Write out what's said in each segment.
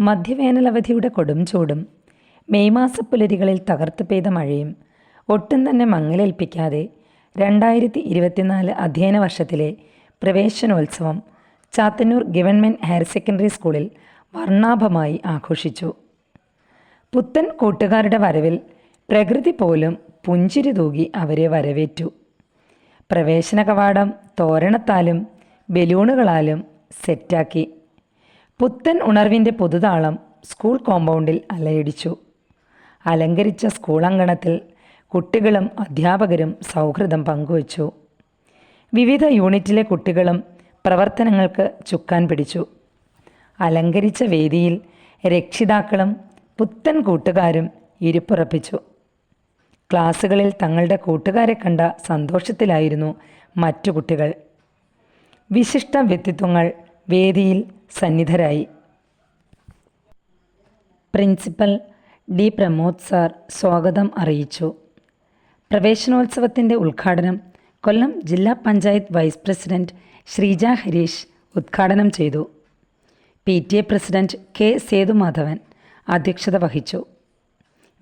മധ്യവേനലവധിയുടെ കൊടും ചൂടും മെയ് മാസപ്പുലരികളിൽ തകർത്ത് പെയ്ത മഴയും ഒട്ടും തന്നെ മങ്ങലേൽപ്പിക്കാതെ രണ്ടായിരത്തി ഇരുപത്തിനാല് അധ്യയന വർഷത്തിലെ പ്രവേശനോത്സവം ചാത്തന്നൂർ ഗവൺമെന്റ് ഹയർ സെക്കൻഡറി സ്കൂളിൽ വർണാഭമായി ആഘോഷിച്ചു. പുത്തൻ കൂട്ടുകാരുടെ വരവിൽ പ്രകൃതി പോലും പുഞ്ചിരി തൂകി അവരെ വരവേറ്റു. പ്രവേശന കവാടം തോരണത്താലും ബലൂണുകളാലും സെറ്റാക്കി. പുത്തൻ ഉണർവിന്റെ പുതുതാളം സ്കൂൾ കോമ്പൗണ്ടിൽ അലയടിച്ചു. അലങ്കരിച്ച സ്കൂൾ അങ്കണത്തിൽ കുട്ടികളും അധ്യാപകരും സൗഹൃദം പങ്കുവച്ചു. വിവിധ യൂണിറ്റിലെ കുട്ടികളും പ്രവർത്തനങ്ങൾക്ക് ചുക്കാൻ പിടിച്ചു. അലങ്കരിച്ച വേദിയിൽ രക്ഷിതാക്കളും പുത്തൻ കൂട്ടുകാരും ഇരിപ്പുറപ്പിച്ചു. ക്ലാസ്സുകളിൽ തങ്ങളുടെ കൂട്ടുകാരെ കണ്ട സന്തോഷത്തിലായിരുന്നു മറ്റു കുട്ടികൾ. വിശിഷ്ട വ്യക്തിത്വങ്ങൾ വേദിയിൽ സന്നിധരായി. പ്രിൻസിപ്പൽ ഡി പ്രമോദ് സാർ സ്വാഗതം അറിയിച്ചു. പ്രവേശനോത്സവത്തിന്റെ ഉദ്ഘാടനം കൊല്ലം ജില്ലാ പഞ്ചായത്ത് വൈസ് പ്രസിഡന്റ് ശ്രീജ ഹരീഷ് ഉദ്ഘാടനം ചെയ്തു. P T A president K Sethumadhavan അധ്യക്ഷത വഹിച്ചു.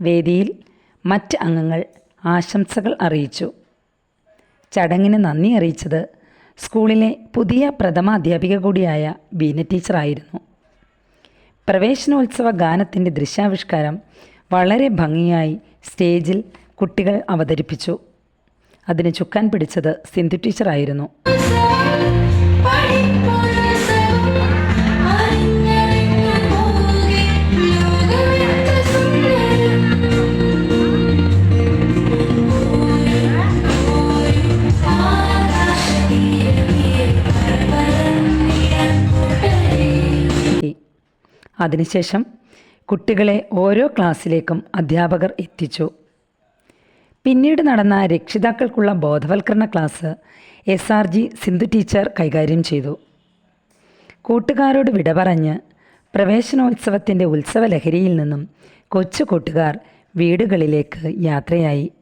വേദിയിൽ മറ്റ് അംഗങ്ങൾ ആശംസകൾ അറിയിച്ചു. ചടങ്ങിന് നന്ദി അറിയിച്ചത് സ്കൂളിലെ പുതിയ പ്രഥമ അധ്യാപിക കൂടിയായ ബീന ടീച്ചറായിരുന്നു. പ്രവേശനോത്സവ ഗാനത്തിന്റെ ദൃശ്യാവിഷ്കാരം വളരെ ഭംഗിയായി സ്റ്റേജിൽ കുട്ടികൾ അവതരിപ്പിച്ചു. അതിന് ചുക്കാൻ പിടിച്ചത് സിന്ധു ടീച്ചറായിരുന്നു. അതിനുശേഷം കുട്ടികളെ ഓരോ ക്ലാസ്സിലേക്കും അധ്യാപകർ എത്തിച്ചു. പിന്നീട് നടന്ന രക്ഷിതാക്കൾക്കുള്ള ബോധവൽക്കരണ class S R G Sindhu teacher കൈകാര്യം ചെയ്തു. കൂട്ടുകാരോട് വിട പറഞ്ഞ് പ്രവേശനോത്സവത്തിന്റെ ഉത്സവ ലഹരിയിൽ നിന്നും കൊച്ചു കൂട്ടുകാർ വീടുകളിലേക്ക് യാത്രയായി.